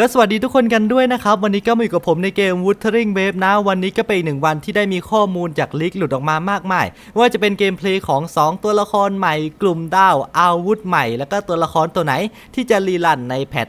ก็สวัสดีทุกคนกันด้วยนะครับ วันนี้ก็มาอยู่กับผมในเกม Wuthering Wave นะ วันนี้ก็เป็นอีกหนึ่งวันที่ได้มีข้อมูลจากลีกหลุดออกมามากมาย ว่าจะเป็นเกมเพลย์ของ 2 ตัวละครใหม่ กลุ่มดาวอาวุธใหม่ แล้วก็ตัวละครตัวไหนที่จะรีลันในแพท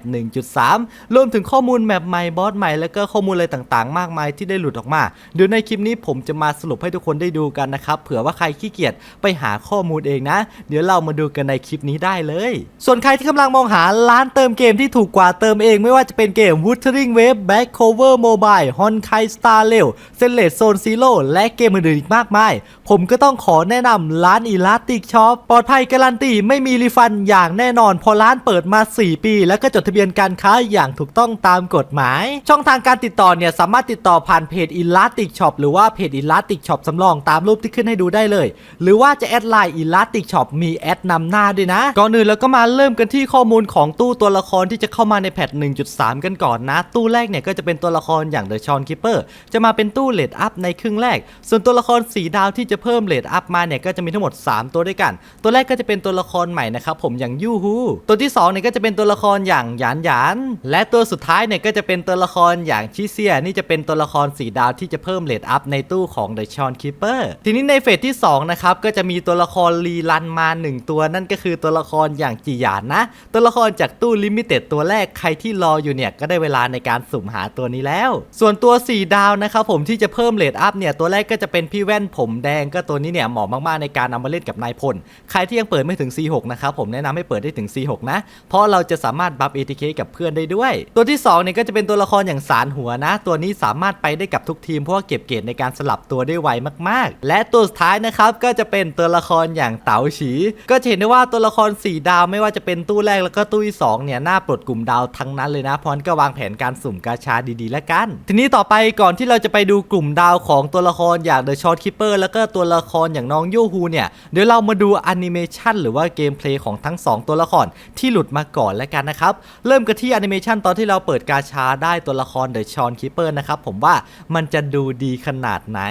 1.3 รวมถึงข้อมูลแมปใหม่บอสใหม่ แล้วก็ข้อมูลอะไรต่างๆ มากมายที่ได้หลุดออกมา เดี๋ยวในคลิปนี้ผมจะมาสรุปให้ทุกคนได้ดูกันนะครับ เผื่อว่าใครขี้เกียจไปหาข้อมูลเองนะ เดี๋ยวเรามาดูกันในคลิปนี้ได้เลย ส่วนใครที่กำลังมองหาร้านเติมเกมที่ถูกกว่าเติมเองไม่ว่าจะเป็นเกม Wuthering Wave Back Cover Mobile Honkai Star Rail s e n l e t Zone Zero และเกมอื่นๆอีกมากมาย ผมก็ต้องขอแนะนำร้าน Elastic Shop ปลอดภัยการันตีไม่มีรีฟันอย่างแน่นอนเพอร้านเปิดมา 4 ปี แล้วก็จดทะเบียนการค้าอย่างถูกต้องตามกฎหมาย ช่องทางการติดต่อเนี่ยสามารถติดต่อผ่านเพจ Elastic Shop หรือว่าเพจ Elastic Shop สำรองตามรูปที่ขึ้นให้ดูได้เลย หรือว่าจะแอดไลน์ Elastic Shop มีแอดนำหน้าด้วยนะก่อนอื่นแล้วก็มาเริ่มกันที่ข้อมูลของตู้ตัวละครที่จะเข้ามาในแพท1.3กันก่อนนะ ตู้แรกเนี่ยก็จะเป็นตัวละครอย่าง The Shawn Keeper จะมาเป็นตู้เลดอัพในครึ่งแรก ส่วนตัวละครสีดาวที่จะเพิ่มเลดอัพมาเนี่ยก็จะมีทั้งหมด 3 ตัวด้วยกัน ตัวแรกก็จะเป็นตัวละครใหม่นะครับผมอย่างยูฮูตัวที่2เนี่ยก็จะเป็นตัวละครอย่างหยานหยานและตัวสุดท้ายเนี่ยก็จะเป็นตัวละครอย่างชิเซียนี่จะเป็นตัวละครสีดาวที่จะเพิ่มเลดอัพในตู้ของ The Shawn Keeper ทีนี้ในเฟสที่2นะครับก็จะมีตัวละครรีรันมา 1 ตัวนั่นก็คือตัวละครอย่างจีหยานนะ ตัวละครจากตู้ลิมิเต็ดตัวแรกใครที่รออยู่เนี่ยก็ได้เวลาในการสุ่มหาตัวนี้แล้ว ส่วนตัว 4 ดาวนะครับผมที่จะเพิ่มเลดอัพเนี่ยตัวแรกก็จะเป็นพี่แว่นผมแดงก็ตัวนี้เนี่ยเหมาะมากๆในการเอามาเล่นกับนายพลใครที่ยังเปิดไม่ถึง C6 นะครับผมแนะนำให้เปิดได้ถึง C6 นะ เพราะเราจะสามารถบัฟ ATK กับเพื่อนได้ด้วย ตัวที่2เนี่ยก็จะเป็นตัวละครอย่างสารหัวนะ ตัวนี้สามารถไปได้กับทุกทีมเพราะว่าเก็บเกรดในการสลับตัวได้ไวมากๆ และตัวสุดท้ายนะครับก็จะเป็นตัวละครอย่างเต๋าฉี ก็จะเห็นได้ว่าตัวละคร 4 ดาวไม่ว่าจะเป็นตู้แรกแล้วก็ตู้ที่2เนี่ยหน้าปลดกลุ่มดาวทั้งนั้นเลยนะพราะฉะนั้นก็วางแผนการสุ่มกาชาดีๆแล้วกัน ทีนี้ต่อไปก่อนที่เราจะไปดูกลุ่มดาวของตัวละครอย่าง The Short Keeper แล้วก็ตัวละครอย่างน้องยูฮูเนี่ยเดี๋ยวเรามาดูแอนิเมชันหรือว่าเกมเพลย์ของทั้ง 2 ตัวละครที่หลุดมาก่อนแล้วกันนะครับ เริ่มกันที่แอนิเมชันตอนที่เราเปิดกาชาได้ตัวละคร The Short Keeper นะครับผมว่ามันจะดูดีขนาดไหน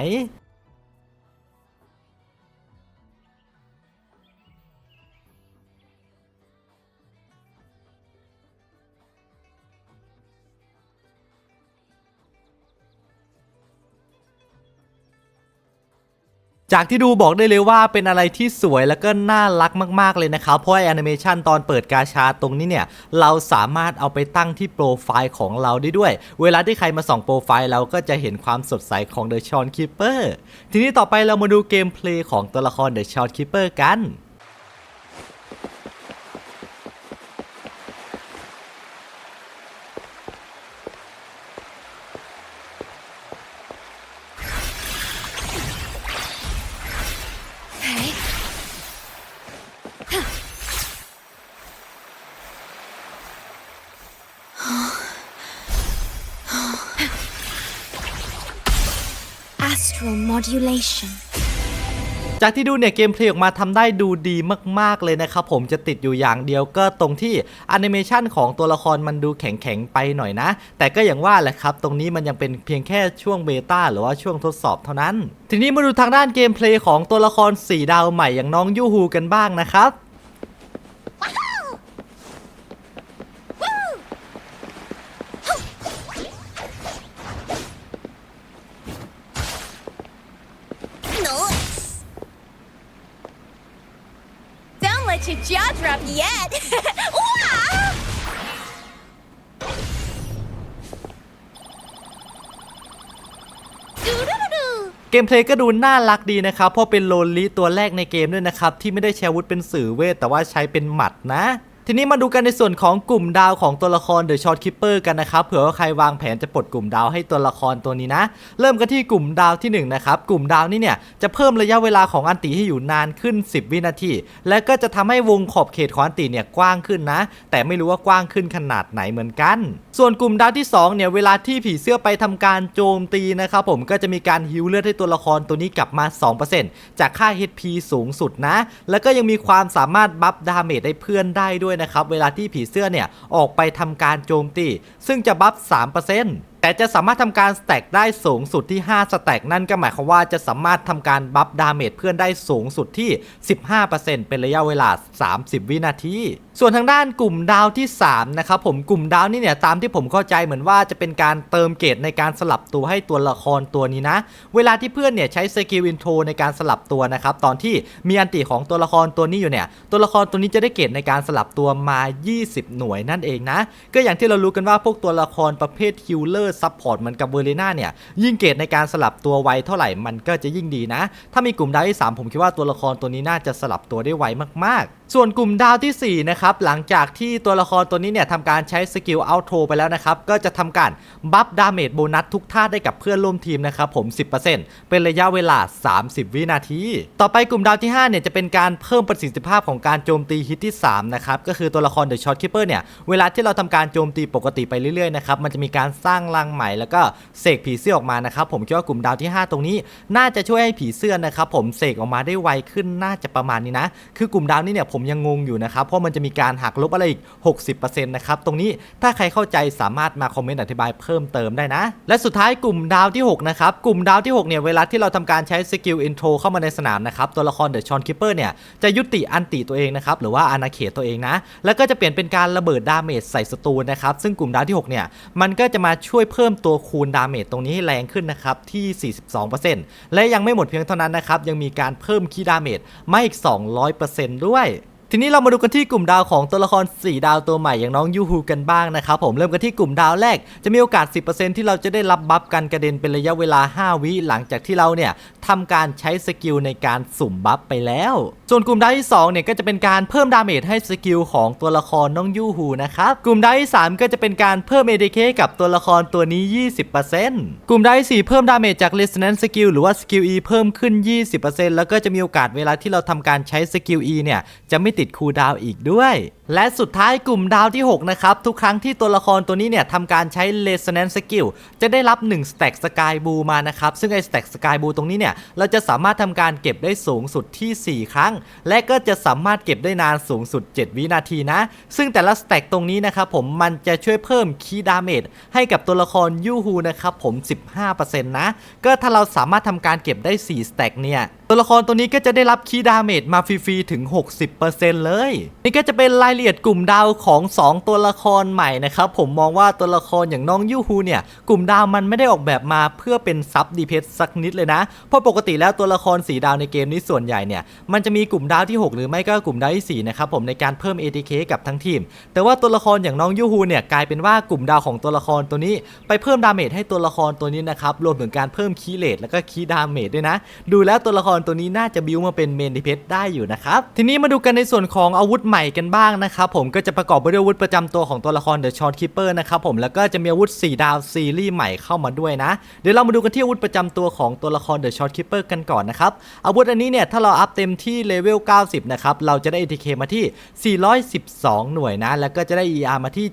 จากที่ดูบอกได้เลยว่าเป็นอะไรที่สวยแล้วก็น่ารักมาก ๆ เลยนะครับ เพราะแอนิเมชันตอนเปิดกาชาตรงนี้เนี่ย เราสามารถเอาไปตั้งที่โปรไฟล์ของเราได้ด้วย เวลาที่ใครมาส่องโปรไฟล์เราก็จะเห็นความสดใสของเดอะชอนคิปเปอร์ทีนี้ต่อไปเรามาดูเกมเพลย์ของตัวละครเดอะชอนคิปเปอร์กัน Astral modulation. จากที่ดูเนี่ยเกมเพลย์ออกมาทำได้ดูดีมาก ๆ เลยนะครับผมจะติดอยู่อย่างเดียวก็ตรงที่แอนิเมชันของตัวละครมันดูแข็ง ๆ ไปหน่อยนะ แต่ก็อย่างว่าแหละครับ ตรงนี้มันยังเป็นเพียงแค่ช่วงเบต้าหรือว่าช่วงทดสอบเท่านั้น ทีนี้มาดูทางด้านเกมเพลย์ของตัวละคร 4 ดาวใหม่อย่างน้องยูฮูกันบ้างนะครับ jaw drop yet. wow! ดูดูดูดูเกมเพลย์ก็ดูน่ารักดีนะครับ เพราะเป็นโลลีตัวแรกในเกมด้วยนะครับ ที่ไม่ได้ใช้อาวุธเป็นสื่อเวท แต่ว่าใช้เป็นหมัดนะ ทีนี้มาดูกันในส่วนของกลุ่มดาวของตัวละคร The Short Keeper กันนะครับเผื่อว่าใครวางแผนจะปลดกลุ่มดาวให้ตัวละครตัวนี้นะ เริ่มกันที่กลุ่มดาวที่1นะครับกลุ่มดาวนี่เนี่ยจะเพิ่มระยะเวลาของอันติให้อยู่นานขึ้น 10 วินาที และก็จะทำให้วงขอบเขตของอันติเนี่ยกว้างขึ้นนะ แต่ไม่รู้ว่ากว้างขึ้นขนาดไหนเหมือนกัน ส่วนกลุ่มดาวที่2เนี่ยเวลาที่ผีเสื้อไปทำการโจมตีนะครับผมก็จะมีการฮิวเลือดให้ตัวละครตัวนี้กลับมา 2%จากค่า HP สูงสุดนะ แล้วก็ยังมีความสามารถบัฟดาเมจให้เพื่อนได้ด้วยนะครับ เวลาที่ผีเสื้อเนี่ย ออกไปทำการโจมตี ซึ่งจะบัฟ 3% แต่จะสามารถทำการสแต็กได้สูงสุดที่ 5 สแต็กนั่นก็หมายความว่าจะสามารถทำการบัฟดาเมจเพื่อนได้สูงสุดที่ 15%เป็นระยะเวลา 30 วินาที ส่วนทางด้านกลุ่มดาวที่ 3 นะครับผมกลุ่มดาวนี่เนี่ยตามที่ผมเข้าใจเหมือนว่าจะเป็นการเติมเกรดในการสลับตัวให้ตัวละครตัวนี้นะ เวลาที่เพื่อนเนี่ยใช้สกิลอินโทรในการสลับตัวนะครับตอนที่มีอันติของตัวละครตัวนี้อยู่เนี่ยตัวละครตัวนี้จะได้เกรดในการสลับตัวมา 20 หน่วยนั่นเองนะก็อย่างที่เรารู้กันว่าพวกตัวละครประเภทฮิลเลอร์ซัพพอร์ตเหมือนกับเวอร์เลน่าเนี่ยยิ่งเกรดในการสลับตัวไวเท่าไหร่มันก็จะยิ่งดีนะ ถ้ามีกลุ่มดาวที่ 3 ผมคิดว่าตัวละครตัวนี้น่าจะสลับตัวได้ไวมากๆ ส่วนกลุ่มดาวที่ 4 นะครับ หลังจากที่ตัวละครตัวนี้เนี่ยทำการใช้สกิลเอาโทไปแล้วนะครับ ก็จะทำการบัฟดาเมจโบนัสทุกท่าได้กับเพื่อนร่วมทีมนะครับผม 10%เป็นระยะเวลา 30 วินาที ต่อไปกลุ่มดาวที่ 5 เนี่ยจะเป็นการเพิ่มประสิทธิภาพของการโจมตีฮิตที่ 3 นะครับ ก็คือตัวละครเดอะช็อตคิปเปอร์เนี่ย เวลาที่เราทำการโจมตีปกติไปเรื่อยๆนะครับ มันจะมีการสร้างรังใหม่แล้วก็เสกผีเสื้อออกมานะครับ ผมคิดว่ากลุ่มดาวที่ 5 ตรงนี้ น่าจะช่วยให้ผีเสื้อนะครับผมเสกออกมาได้ไวขึ้นน่าจะประมาณนี้นะคือกลุ่มดาวนี้เนี่ยผมยังงงอยู่นะครับ เพราะมันจะมีการหักลบอะไรอีก 60%นะครับ ตรงนี้ถ้าใครเข้าใจสามารถมาคอมเมนต์อธิบายเพิ่มเติมได้นะ และสุดท้ายกลุ่มดาวที่ 6 นะครับ กลุ่มดาวที่ 6 เนี่ย เวลาที่เราทำการใช้สกิลอินโทรเข้ามาในสนามนะครับ ตัวละครเดอะชอนคิปเปอร์เนี่ย จะยุติอันติตัวเองนะครับ หรือว่าอาณาเขตตัวเองนะ แล้วก็จะเปลี่ยนเป็นการระเบิดดาเมจใส่ศัตรูนะครับ ซึ่งกลุ่มดาวที่ 6 เนี่ย มันก็จะมาช่วยเพิ่มตัวคูณดาเมจตรงนี้ให้แรงขึ้นนะครับที่ 42%และยังไม่หมดเพียงเท่านั้นนะครับยังมีการเพิ่มคีดาเมจมาอีก 200%ด้วย ทีนี้เรามาดูกันที่กลุ่มดาวของตัวละคร 4 ดาวตัวใหม่อย่างน้องยูฮูกันบ้างนะครับผมเริ่มกันที่กลุ่มดาวแรก จะมีโอกาส 10%ที่เราจะได้รับบัฟกันกระเด็นเป็นระยะเวลา 5 วิหลังจากที่เราเนี่ยทำการใช้สกิลในการสุ่มบัฟไปแล้ว ส่วนกลุ่มดาวที่2เนี่ยก็จะเป็นการเพิ่มดาเมจให้สกิลของตัวละครน้องยูฮูนะครับกลุ่มดาวที่ 3 ก็จะเป็นการเพิ่ม ADK กับตัวละครตัวนี้ 20%กลุ่มดาวที่4เพิ่มดาเมจจาก Resonance Skill หรือว่าสกิล E เพิ่มขึ้น 20%แล้วก็จะมีโอกาสเวลาที่เราทำการใช้สกิล E เนี่ยจะไม่ติดคูลดาวน์อีกด้วย และสุดท้ายกลุ่มดาวที่ 6 นะครับ ทุกครั้งที่ตัวละครตัวนี้เนี่ยทำการใช้ Resonance Skill จะได้รับ 1 Stack Sky Blue มานะครับ ซึ่งไอ้ Stack Sky Blue ตรงนี้เนี่ย เราจะสามารถทำการเก็บได้สูงสุดที่ 4 ครั้ง และก็จะสามารถเก็บได้นานสูงสุด 7 วินาทีนะ ซึ่งแต่ละ Stack ตรงนี้นะครับผมมันจะช่วยเพิ่มคีย์ดาเมจให้กับตัวละครยูฮูนะครับผม 15%นะก็ถ้าเราสามารถทำการเก็บได้ 4 Stack เนี่ยตัวละครตัวนี้ก็จะได้รับคีย์ดาเมจมาฟรีๆถึง 60%เลยนี่ก็จะเป็นรายละเอียดกลุ่มดาวของ 2 ตัวละครใหม่นะครับผมมองว่าตัวละครอย่างน้องยูฮูเนี่ยกลุ่มดาวมันไม่ได้ออกแบบมาเพื่อเป็นซับดีเพสสักนิดเลยนะ เพราะปกติแล้วตัวละครสีดาวในเกมนี้ส่วนใหญ่เนี่ยมันจะมีกลุ่มดาวที่ 6 หรือไม่ก็กลุ่มดาวที่4นะครับผมในการเพิ่ม ATK กับทั้งทีม แต่ว่าตัวละครอย่างน้องยูฮูเนี่ยกลายเป็นว่ากลุ่มดาวของตัวละครตัวนี้ ไปเพิ่มดาเมจให้ตัวละครตัวนี้นะครับรวมถึงการเพิ่มคีย์เลทแล้วก็คีย์ดาเมจด้วยนะ ดูแล้วตัวละครตัวนี้น่าจะบิวมาเป็นเมนดิเพสได้อยู่นะครับทีนี้มาดูกันในส่วนของอาวุธใหม่กันบ้างนะครับผมก็จะประกอบไปด้วยอาวุธประจำตัวของตัวละครเดอะชอ t คิปเปอร์นะครับผมแล้วก็จะมีอาวุธ4ดาวซีรีส์ใหม่เข้ามาด้วยนะ เดี๋ยวเรามาดูกันที่อาวุธประจำตัวของตัวละครเดอะชอ t คิปเปอร์กันก่อนนะครับอาวุธอันนี้เนี่ยถ้าเราอัพเต็มที่เลเวล 90 นะครับเราจะได้ ATK มาที่ 412 หน่วยนะ แล้วก็จะได้ ER มาที่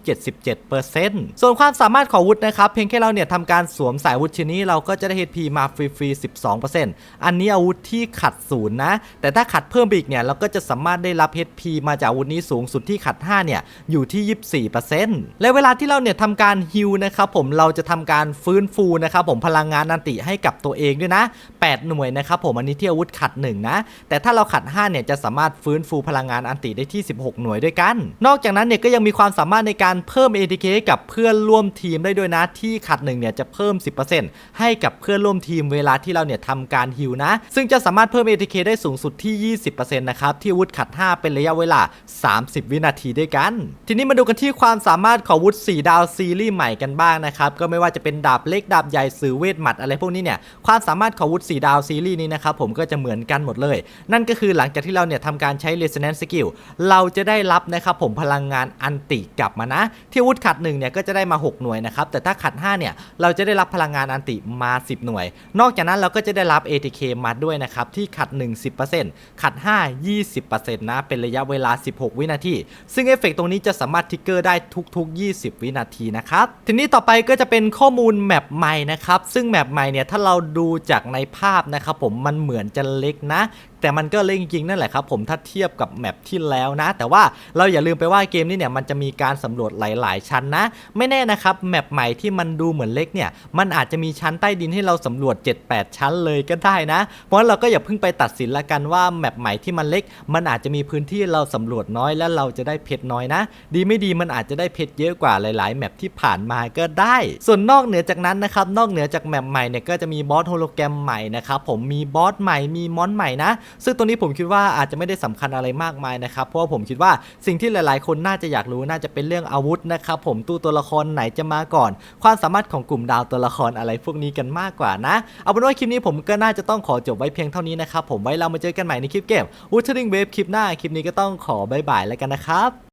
77%ส่วนความสามารถของอาวุธนะครับเพียงแค่เราเนี่ยทำการสวมสายอาวุธชิ้นนี้เราก็จะได้ HP มาฟรีๆ 12%อันนี้อาวุธที่ขัดศูนย์นะแต่ถ้าขัดเพิ่มอีกเนี่ยเราก็จะสามารถได้รับ HP มาจากอาวุธนี้สูงสุดที่ขัด5เนี่ยอยู่ที่ 24%และเวลาที่เราเนี่ยทำการฮิลนะครับผมเราจะทำการฟื้นฟูนะครับผมพลังงานอันติให้กับตัวเองด้วยนะ 8 หน่วยนะครับผมอันนี้ที่อาวุธขัด1นะแต่ถ้าเราขัด5เนี่ยจะสามารถฟื้นฟูพลังงานอันติได้ที่ 16 หน่วยด้วยกัน นอกจากนั้นเนี่ยก็ยังมีความสามารถในการเพิ่ม ATK ให้กับเพื่อนร่วมทีมได้ด้วยนะที่ขัด1เนี่ยจะเพิ่ม 10%ให้กับเพื่อนร่วมทีมเวลาที่เราเนี่ยทำการฮิลนะ ซึ่งจะสามารถเพิ่ม ATK ได้สูงสุดที่ 20%นะครับที่อาวุธขัด 5 เป็นระยะเวลา 30 วินาทีด้วยกัน ทีนี้มาดูกันที่ความสามารถของอาวุธ4ดาวซีรีส์ใหม่กันบ้างนะครับ ก็ไม่ว่าจะเป็นดาบเล็กดาบใหญ่สื่อเวทหมัดอะไรพวกนี้เนี่ย ความสามารถของอาวุธ4ดาวซีรีส์นี้นะครับผมก็จะเหมือนกันหมดเลย นั่นก็คือหลังจากที่เราเนี่ยทำการใช้ Resonance Skill เราจะได้รับนะครับผมพลังงานอันติกลับมานะ ที่วุธขัด1เนี่ยก็จะได้มา 6 หน่วยนะครับ แต่ถ้าขัด5เนี่ยเราจะได้รับพลังงานอันติมา 10 หน่วย นอกจากนั้นเราก็จะได้รับ ATK มาด้วยนะครับที่ขัด1 10%ขัด 5 20%นะเป็นระยะเวลา 16 วินาทีซึ่งเอฟเฟกต์ตรงนี้จะสามารถทิกเกอร์ได้ทุก ๆ 20 วินาทีนะครับ ทีนี้ต่อไปก็จะเป็นข้อมูลแมปใหม่นะครับ ซึ่งแมปใหม่เนี่ยถ้าเราดูจากในภาพนะครับผมมันเหมือนจะเล็กนะ แต่มันก็เล็กจริงๆนั่นแหละครับผมถ้าเทียบกับแมปที่แล้วนะ แต่ว่าเราอย่าลืมไปว่าเกมนี้เนี่ยมันจะมีการสำรวจหลายๆ ชั้นนะ ไม่แน่นะครับแมปใหม่ที่มันดูเหมือนเล็กเนี่ยมันอาจจะมีชั้นใต้ดินให้เราสำรวจ 7-8 ชั้นเลยก็ได้นะ เพราะฉะนั้นเราก็อย่าเพิ่งไปตัดสินละกันว่าแมปใหม่ที่มันเล็ก มันอาจจะมีพื้นที่เราสำรวจน้อยและเราจะได้เพชรน้อยนะ ดีไม่ดีมันอาจจะได้เพชรเยอะกว่าหลาย ๆ แมปที่ผ่านมาก็ได้ ส่วนนอกเหนือจากนั้นนะครับนอกเหนือจากแมปใหม่เนี่ยก็จะมีบอสโฮโลแกรมใหม่นะครับผมมีบอสใหม่มีมอนใหม่นะซึ่งตัวนี้ผมคิดว่าอาจจะไม่ได้สำคัญอะไรมากมายนะครับ เพราะว่าผมคิดว่าสิ่งที่หลาย ๆ คนน่าจะอยากรู้น่าจะเป็นเรื่องอาวุธนะครับผมตู้ตัวละครไหนจะมาก่อน ความสามารถของกลุ่มดาวตัวละครอะไรพวกนี้กันมากกว่านะ เอาเป็นว่าคลิปนี้ผมก็น่าจะต้องขอจบไว้เพียงเท่านี้นะครับผมไว้เรามาเจอกันใหม่ในคลิปเกม Wuthering Wave คลิปหน้าคลิปนี้ก็ต้องขอบายบายแล้วกันนะครับ